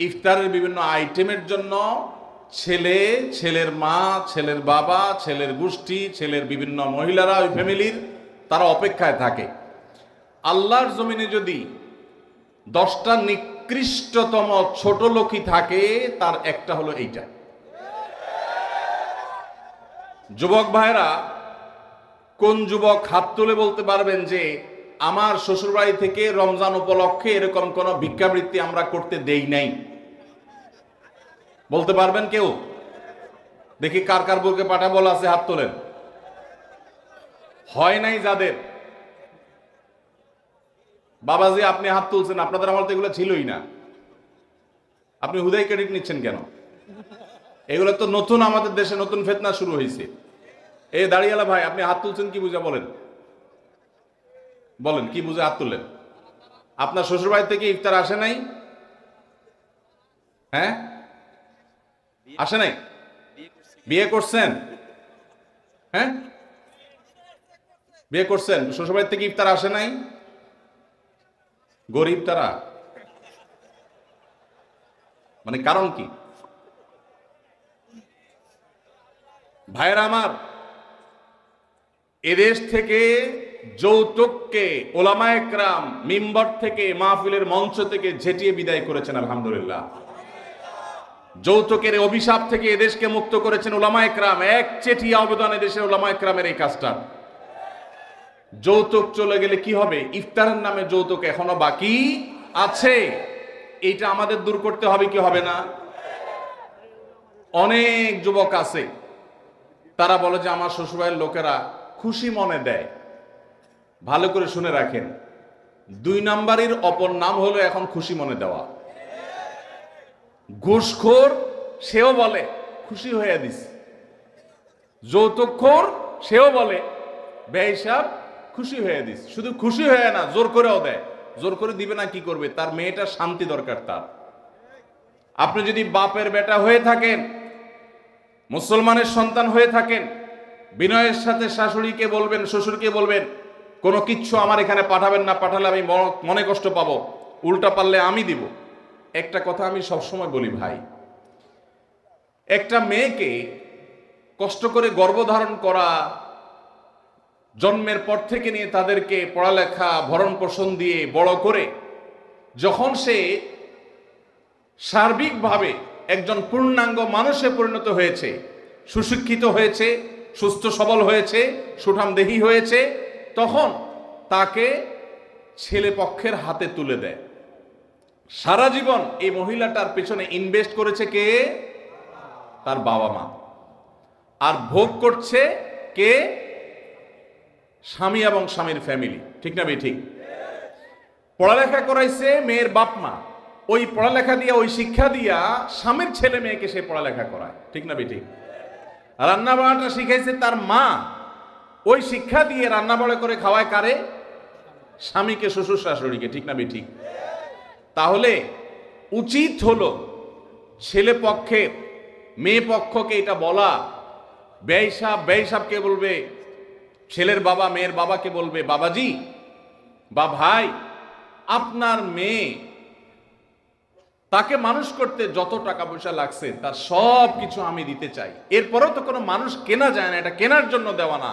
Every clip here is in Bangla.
ইফতারের বিভিন্ন আইটেমের জন্য ছেলে, ছেলের মা, ছেলের বাবা, ছেলের গোষ্ঠী, ছেলের বিভিন্ন মহিলারা, ওই ফ্যামিলির, তারা অপেক্ষায় থাকে। আল্লাহর জমিনে যদি দশটা নিকৃষ্টতম ছোট লোকই থাকে, তার একটা হলো এইটা। যুবক ভাইরা কোন যুবক হাত তুলে বলতে পারবেন যে আমার শ্বশুরবাড়ি থেকে রমজান উপলক্ষে এরকম কোন ভিক্ষাবৃত্তি আমরা করতে দেই নাই। বলতে পারবেন কেউ? দেখি কার কার বুকে পাঠা বলা আছে হাত তোলেন। হয় নাই যাদের? বাবাজি, আপনি হাত তুলছেন, আপনাদের আমার তো এগুলো ছিলই না। আপনি হুদাই ক্রেডিট নিচ্ছেন কেন? এগুলো তো নতুন আমাদের দেশে নতুন ফেতনা শুরু হয়েছে এই দাঁড়িয়ালা ভাই, আপনি হাত তুলছেন কি বুঝা বলেন? বলেন, কি বুঝে হাত তুললেন? আপনার শ্বশুরবাড়ি থেকে ইফতার আসে নাই? হ্যাঁ? আসে নাই? বিয়ে করছেন? হ্যাঁ? বিয়ে করছেন? শ্বশুরবাড়ি থেকে ইফতার আসে নাই? গরিব তারা? মানে কারণ কি? ভাইয়েরা আমার, এদেশ থেকে যৌতুককে ওলামায়করাম মিম্বর থেকে মাহফিলের মঞ্চ থেকে ঝেটিয়ে বিদায় করেছেন, আলহামদুলিল্লাহ। যৌতুকের অভিশাপ থেকে এদেশকে মুক্ত করেছেন ওলামায়করাম এক চেটিয়া অবদান এদেশের ওলামায়করামের এই কাজটা। যৌতুক চলে গেলে কি হবে? ইফতারের নামে যৌতুক এখনও বাকি আছে। এইটা আমাদের দূর করতে হবে কি হবে না? অনেক যুবক আছে, তারা বলে যে আমার শ্বশুরবাড়ির লোকেরা খুশি মনে দেয়। ভালো করে শুনে রাখেন। দুই নাম্বারের অপর নাম হলো এখন খুশি মনে দেওয়া। ঘুষখোর, সেও বলে, খুশি হয়ে দিস। যৌতুকখোর, সেও বলে, বেহিসাব, খুশি হয়ে দিস। শুধু খুশি হয়ে না, জোর করেও দেয়। জোর করে দিবে না, কি করবে? তার মেয়েটা শান্তি দরকার তার। আপনি যদি বাপের বেটা হয়ে থাকেন, মুসলমানের সন্তান হয়ে থাকেন, বিনয়ের সাথে শাশুড়িকে বলবেন, শ্বশুরকে বলবেন কোনো কিচ্ছু আমার এখানে পাঠাবেন না, পাঠালে আমি মন- কষ্ট পাবো। উল্টা পারলে আমি দিব। একটা কথা আমি সবসময় বলি ভাই, একটা মেয়েকে কষ্ট করে গর্ভধারণ করা, জন্মের পর থেকে নিয়ে তাদেরকে পড়ালেখা ভরণ পোষণ দিয়ে বড় করে, যখন সে সার্বিকভাবে একজন পূর্ণাঙ্গ মানুষে পরিণত হয়েছে, সুশিক্ষিত হয়েছে, সুস্থ সবল হয়েছে সুঠাম দেহি হয়েছে তখন তাকে ছেলে পক্ষের হাতে তুলে দেয়। সারা জীবন এই মহিলাটার পেছনে ইনভেস্ট করেছে কে? তার বাবা মা। আর ভোগ করছে কে? স্বামী এবং স্বামীর ফ্যামিলি ঠিক না ঠিক? পড়ালেখা করাইছে মেয়ের বাপ মা। ওই পড়ালেখা দিয়া, ওই শিক্ষা দিয়া স্বামীর ছেলে মেয়েকে সে পড়ালেখা করায়। ঠিক না বেটি রান্না বাড়াটা শিখাইছে তার মা। ওই শিক্ষা দিয়ে রান্না বাড়া করে খাওয়ায় কারে? স্বামীকে, শ্বশুর শাশুড়িকে, ঠিক না বেটি তাহলে উচিত হলো ছেলে পক্ষে, মেয়ে পক্ষকে এটা বলা। ব্যয় সাহ ব্যয় সাহকে বলবে? ছেলের বাবা, মেয়ের বাবাকে বলবে? বাবাজি, বা ভাই, আপনার মেয়ে, তাকে মানুষ করতে যত টাকা পয়সা লাগছে, তার সব কিছু আমি দিতে চাই। এরপরেও তো কোনো মানুষ কেনা যায় না, এটা কেনার জন্য দেওয়া না।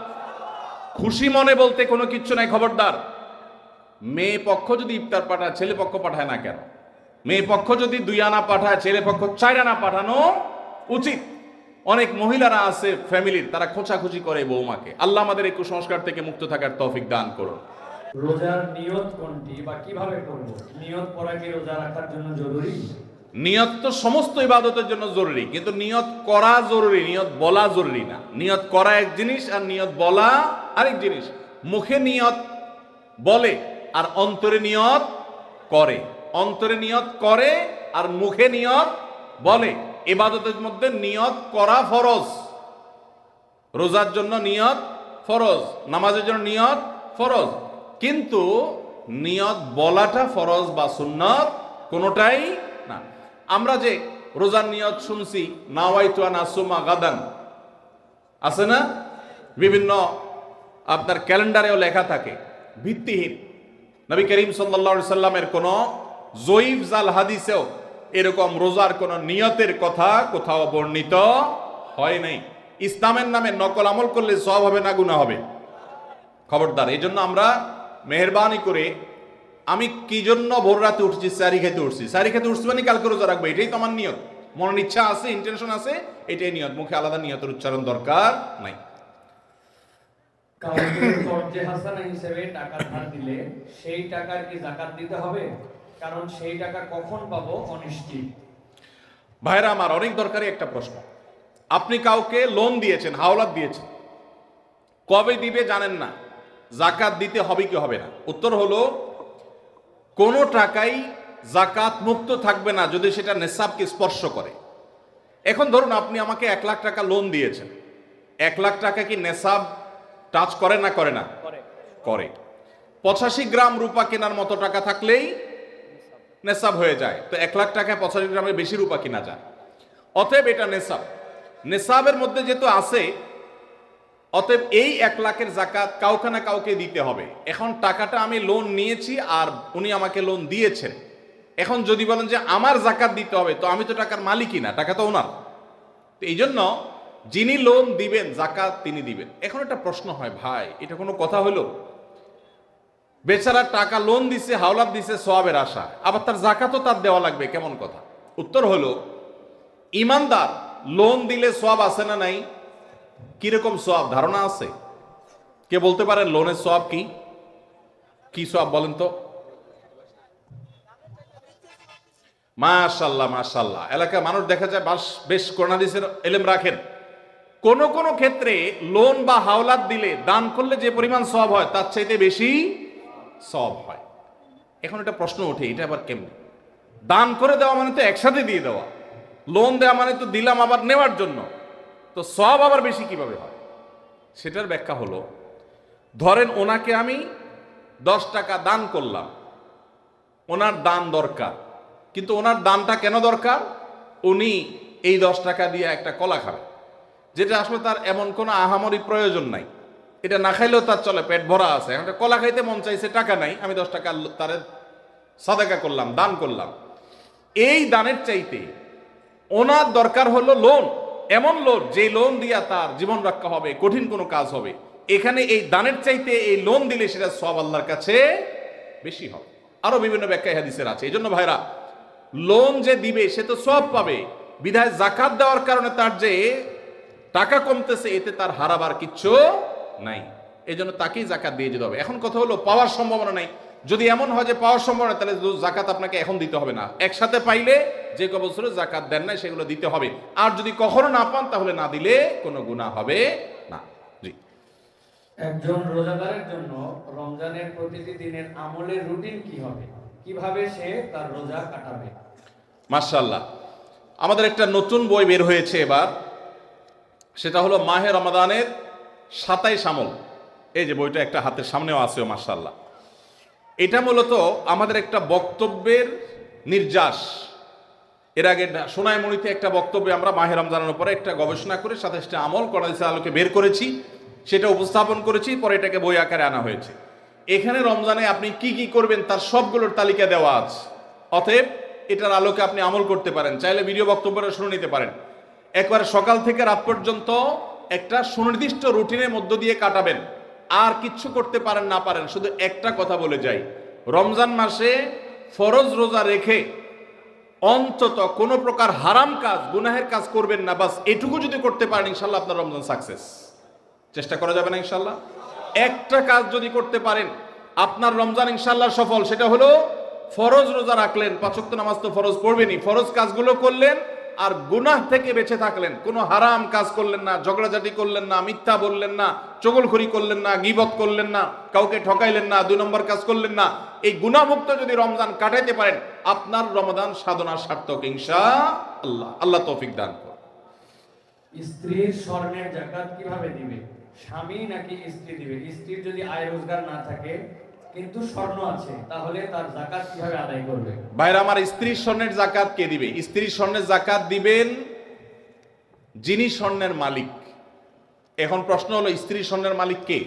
খুশি মনে বলতে কোনো কিচ্ছু নাই খবরদার। মেয়ে পক্ষ যদি ইফতার পাঠায় ছেলে পক্ষ পাঠায় না কেন? মেয়ে পক্ষ যদি দুই আনা পাঠায় ছেলে পক্ষ চার আনা পাঠানো উচিত। অনেক মহিলারা আছে ফ্যামিলির তারা খোঁচাখুচি করে বৌমাকে। আল্লাহ আমাদের এই কুসংস্কার থেকে মুক্ত থাকার তৌফিক দান করুন। রোজার নিয়ত কোনটি বা কীভাবে করব? নিয়ত করা কি রোজা রাখার জন্য জরুরি? নিয়ত তো সমস্ত ইবাদতের জন্য জরুরি কিন্তু নিয়ত করা জরুরি নিয়ত বলা জরুরি না। নিয়ত করা এক জিনিস আর নিয়ত বলা আরেক জিনিস, মুখে নিয়ত বলে আর অন্তরে নিয়ত করে। অন্তরে নিয়ত করে আর মুখে নিয়ত বলে। ইবাদতের মধ্যে নিয়ত করা ফরজ। রোজার জন্য নিয়ত ফরজ, নামাজের জন্য নিয়ত ফরজ। কিন্তু নিয়ত বলাটা ফরজ বা সুন্নত কোনোটাই না। আমরা যে রোজার নিয়ত শুনছি, নাওয়াইতুয়া নাসুমা গাদান, আছে না? বিভিন্ন আপনার ক্যালেন্ডারেও লেখা থাকে, ভিত্তিহীন। নবী করিম সাল্লা সাল্লামের কোন জয়ীফ জাল হাদিসেও এরকম রোজার কোন নিয়তের কথা কোথাও বর্ণিত হয় নাই। ইসলামের নামে নকল আমল করলে সব হবে না গুণা হবে? খবরদার এই জন্য আমরা মেহরবানি করে আমি কি জন্য ভোর রাতে উঠছি সারি খেতে উঠছি? সারি খেতে উঠছি মানে কালকে রোজা রাখব? এটাই তো আমার নিয়ত। মনের ইচ্ছা আছে ইন্টেনশন আছে, এটাই নিয়ত। মুখে আলাদা নিয়তের উচ্চারণ দরকার নাই। কাউকে হিসেবে টাকা ধার দিলে সেই টাকার কি জাকাত দিতে হবে? কারণ সেই টাকা কখন পাবো অনিশ্চিত। ভাইরা আমার, অনেক দরকারি একটা প্রশ্ন। আপনি কাউকে লোন দিয়েছেন, হাওলাত দিয়েছেন। কবে দিবে জানেন না। জাকাত দিতে হবে কি হবে না। উত্তর হলো, কোনো টাকাই জাকাত মুক্ত থাকবে না যদি সেটা নেশাবকে স্পর্শ করে। এখন ধরুন আপনি আমাকে এক লাখ টাকা লোন দিয়েছেন। এক লাখ টাকা কি নেশাব টাচ করে না করে না? করে। পঁচাশি গ্রাম রূপা কেনার মতো টাকা থাকলেই নেশাব হয়ে যায়। তো এক লাখ টাকায় পঁচাশি গ্রামের বেশি রূপা কিনা যায়। অতএব এটা নেশাব। নেশাবের মধ্যে যেহেতু আছে অতএব এই এক লাখের জাকাত কাউকে না কাউকে দিতে হবে। এখন টাকাটা আমি লোন নিয়েছি আর উনি আমাকে লোন দিয়েছেন। এখন যদি বলেন যে আমার জাকাত দিতে হবে তো আমি তো টাকার মালিকই না টাকা তো ওনার। তো এই জন্য যিনি লোন দিবেন জাকাত তিনি দিবেন। এখন একটা প্রশ্ন হয়, ভাই, এটা কোনো কথা হলো? বেচারা টাকা লোন দিছে, হাওলাত দিছে সোয়াবের আশা আবার তার জাকাতও তার দেওয়া লাগবে, কেমন কথা? উত্তর হলো, ইমানদার লোন দিলে সোয়াব আছে না নাই? কীরকম সোয়াব ধারণা আছে? কে বলতে পারেন লোনের সোয়াব কি? কি সোয়াব বলেন তো? মাশাল্লাহ মাশাল্লাহ। এলাকায় মানুষ দেখা যায় বাস বেশ করোনাদিসের এলেম রাখেন। কোন কোন ক্ষেত্রে লোন বা হাওলাত দিলে দান করলে যে পরিমাণ সব হয়, তার চাইতে বেশি সব হয়। এখন একটা প্রশ্ন ওঠে, এটা আবার কেমন? দান করে দেওয়া মানে তো একসাথে দিয়ে দেওয়া। লোন দেওয়া মানে তো দিলাম আবার নেওয়ার জন্য। তো সব আবার বেশি কীভাবে হয়? সেটার ব্যাখ্যা হলো, ধরেন ওনাকে আমি দশ টাকা দান করলাম। ওনার দান দরকার। কিন্তু ওনার দানটা কেন দরকার? উনি এই দশ টাকা দিয়ে একটা কলা খাবে যেটা আসলে তার এমন কোনো আহামরি প্রয়োজন নাই। এটা না খাইলেও তার চলে, পেট ভরা আছে। এখন কলা খাইতে মন চাইছে, টাকা নাই। আমি দশ টাকা তার সাদাকা করলাম, দান করলাম। এই দানের চাইতে ওনার দরকার হলো লোন এমন লোন যে লোন দিয়া তার জীবন রক্ষা হবে, কঠিন কোনো কাজ হবে। এখানে এই দানের চাইতে এই লোন দিলে সেটা সব আল্লাহর কাছে বেশি হবে। আরও বিভিন্ন ব্যাখ্যা হাদিসের আছে। এই জন্য ভাইরা লোন যে দিবে সে তো সব পাবে। বিধায় জাকাত দেওয়ার কারণে তার যে টাকা কমতেছে এতে তার হারাবার কিচ্ছু নাই। এই জন্য তাকেই জাকাত দিয়ে যেতে হবে। এখন কথা হলো পাওয়ার সম্ভাবনা নাই। যদি এমন হয় যে পাওয়ার সম্ভাবনা তাহলে জাকাত আপনাকে এখন দিতে হবে না। একসাথে পাইলে যে ক বছরে জাকাত দেন নাই সেগুলো দিতে হবে। আর যদি কখনো না পান তাহলে না দিলে কোনো গুণা হবে না। জি। একজন রোজাদারের জন্য রমজানের প্রতিটি দিনের আমলের রুটিন কি হবে? কীভাবে সে তার রোজা কাটাবে? আমাদের একটা নতুন বই বের হয়েছে এবার। সেটা হলো মাহে রমাদানের সাতাইশ আমল। এই যে বইটা একটা হাতের সামনেও আছে মার্শাল্লাহ এটা মূলত আমাদের একটা বক্তব্যের নির্যাস। এর আগে সোনাইমণিতে একটা বক্তব্যে আমরা মাহের রমজানের উপরে একটা গবেষণা করে সাতাশটা আমল করাইছে আলোকে বের করেছি, সেটা উপস্থাপন করেছি, পরে এটাকে বই আকারে আনা হয়েছে। এখানে রমজানে আপনি কি কি করবেন তার সবগুলোর তালিকা দেওয়া আছে। অতএব এটার আলোকে আপনি আমল করতে পারেন। চাইলে ভিডিও বক্তব্যটা শুনে নিতে পারেন। একবার সকাল থেকে রাত পর্যন্ত একটা সুনির্দিষ্ট রুটিনের মধ্য দিয়ে কাটাবেন। আর কিচ্ছু করতে পারেন, না পারেন, শুধু একটা কথা বলে যাই। রমজান মাসে ফরজ রোজা রেখে অন্তত কোনো প্রকার হারাম কাজ, গুনাহের কাজ করবেন না, বাস এটুকু যদি করতে পারেন, ইনশাল্লাহ আপনার রমজান সাকসেস। চেষ্টা করা যাবে না, ইনশাল্লাহ? একটা কাজ যদি করতে পারেন, আপনার রমজান ইনশাল্লাহ সফল। সেটা হলো, ফরজ রোজা রাখলেন পাঁচক্ত নামাজ তো ফরজ পড়বেনই। ফরজ কাজগুলো করলেন আর গুনাহ থেকে বেঁচে থাকলেন। কোনো হারাম কাজ করলেন না, ঝগড়াঝাটি করলেন না, মিথ্যা বললেন না, চগলখড়ি করলেন না, গিবত করলেন না, কাউকে ঠকাইলেন না দুই নম্বর কাজ করলেন না। এই গুনাহমুক্ত যদি রমজান কাটাইতে পারেন, আপনার রমজান সাধনার সার্থক ইনশা আল্লাহ আল্লাহ তৌফিক দান করুন। স্ত্রীর স্বর্ণের জাকাত কীভাবে দিবে? স্বামী নাকি স্ত্রী দিবে? স্ত্রীর যদি আয় রোজগার না থাকে ভাইরা, আমার স্ত্রীর স্বর্ণের জাকাত কে দিবে? স্ত্রীর স্বর্ণের জাকাত দিবেন যিনি স্বর্ণের মালিক। এখন প্রশ্ন হলো, স্ত্রীর স্বর্ণের মালিক কে?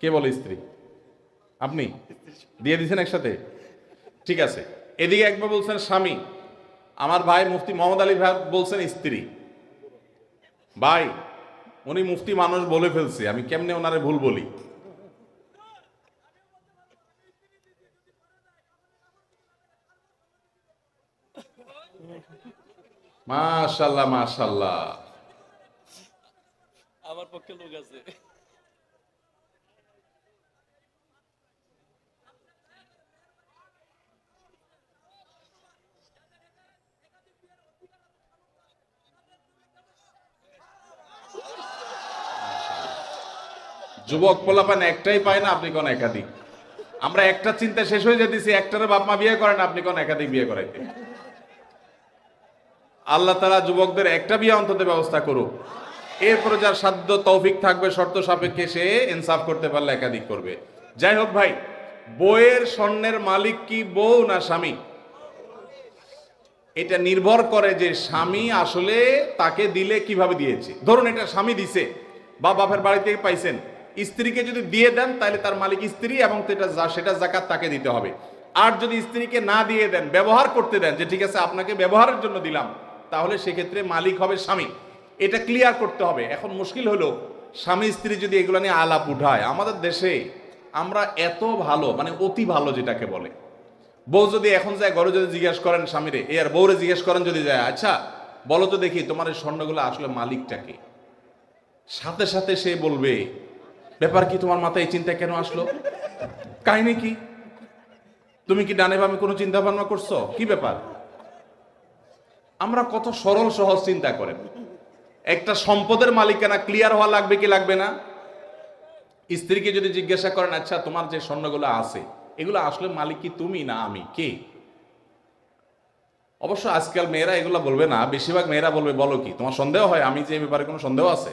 কে বলে স্ত্রী? আপনি? দিয়ে দিয়েছেন একসাথে? ঠিক আছে। এদিকে একবার বলছেন, স্বামী, আমার ভাই মুফতি মোহাম্মদ আলী ভাই বলছেন স্ত্রী। ভাই উনি মুফতি মানুষ বলে ফেলছে, আমি কেমনে ওনারে ভুল বলি? মাশাল্লাহ মাশাল্লাহ। আমার পক্ষে লোক আছে। যুবক পোলাপান একটাই পায় না, আপনি কোন একাধিক। আমরা একটা চিন্তা শেষ হয়ে যেতেছি একটারে বাপ মা বিয়ে করেন আপনি কোন একাধিক বিয়ে করাইতে। আল্লাহ তারা যুবকদের একটা বিয়ে অন্তত ব্যবস্থা করুক। এরপরে যার সাধ্য তৌফিক থাকবে, শর্ত সাপেক্ষে সে ইনসাফ করতে পারলে একাধিক করবে। যাই হোক ভাই, বইয়ের স্বর্ণের মালিক কি বউ না স্বামী? এটা নির্ভর করে যে স্বামী আসলে তাকে দিলে কীভাবে দিয়েছে। ধরুন এটা স্বামী দিছে, বা বাপের বাড়ি থেকে পাইছেন স্ত্রীকে যদি দিয়ে দেন, তাহলে তার মালিক স্ত্রী এবং সেটা জাকাত তাকে দিতে হবে। আর যদি স্ত্রীকে না দিয়ে দেন, ব্যবহার করতে দেন, যে ঠিক আছে, আপনাকে ব্যবহারের জন্য দিলাম, তাহলে সেক্ষেত্রে মালিক হবে স্বামী। এটা ক্লিয়ার করতে হবে। এখন মুশকিল হলো, স্বামী স্ত্রী যদি এগুলো নিয়ে আলাপ উঠায়, আমাদের দেশে আমরা এত ভালো মানে অতি ভালো যেটাকে বলে। বউ যদি এখন যায় ঘরে যদি জিজ্ঞেস করেন স্বামীরে, এ আর বউরে জিজ্ঞেস করেন যদি যায় আচ্ছা বলো তো দেখি, তোমার এই স্বর্ণগুলো আসলে মালিকটাকে সাথে সাথে সে বলবে ব্যাপার কি তোমার মাথায় এই চিন্তা কেন আসলো? কাহিনী কি? তুমি কি ডানে বামে কোনো চিন্তা ভাবনা করছ? কি ব্যাপার? আমরা কত সরল সহজ চিন্তা করেন। একটা সম্পদের মালিকানা ক্লিয়ার হওয়া লাগবে কি লাগবে না? স্ত্রীকে যদি জিজ্ঞাসা করেন আচ্ছা তোমার যে স্বর্ণগুলো আছে, এগুলো আসলে মালিক কি তুমি না আমি? কে? অবশ্য আজকাল মেয়েরা এগুলো বলবে না। বেশিরভাগ মেয়েরা বলবে, বলো কি, তোমার সন্দেহ হয়? আমি যে ব্যাপারে কোনো সন্দেহ আছে?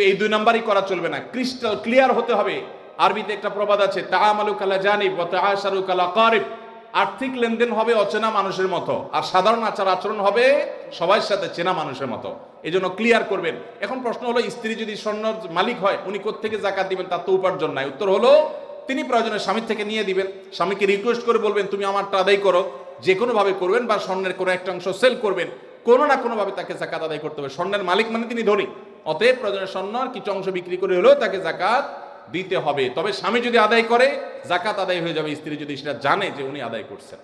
তো এই দুই নাম্বারই করা চলবে না। ক্রিস্টাল ক্লিয়ার হতে হবে। আরবিতে একটা প্রবাদ আছে আর্থিক লেনদেন হবে অচেনা মানুষের মতো, আর সাধারণ আচার আচরণ হবে সবার সাথে চেনা মানুষের মতো। এই জন্য ক্লিয়ার করবেন। এখন প্রশ্ন হলো, স্ত্রী যদি স্বর্ণ মালিক হয়, উনি কোত্থেকে জাকাত দিবেন তার তো উপার্জন নাই। উত্তর হলো, তিনি প্রয়োজনে স্বামীর থেকে নিয়ে দিবেন। স্বামীকে রিকোয়েস্ট করে বলবেন, তুমি আমারটা আদায় করো। যে কোনো ভাবে করবেন বা স্বর্ণের কোনো একটা অংশ সেল করবেন। কোনো না কোনো ভাবে তাকে জাকাত আদায় করতে হবে। স্বর্ণের মালিক মানে তিনি ধনী। অতএব প্রয়োজনে আর কিছু অংশ বিক্রি করে হলেও তাকে জাকাত দিতে হবে। তবে স্বামী যদি আদায় করে জাকাত আদায় হয়ে যাবে। স্ত্রী যদি সেটা জানে যে উনি আদায় করছেন।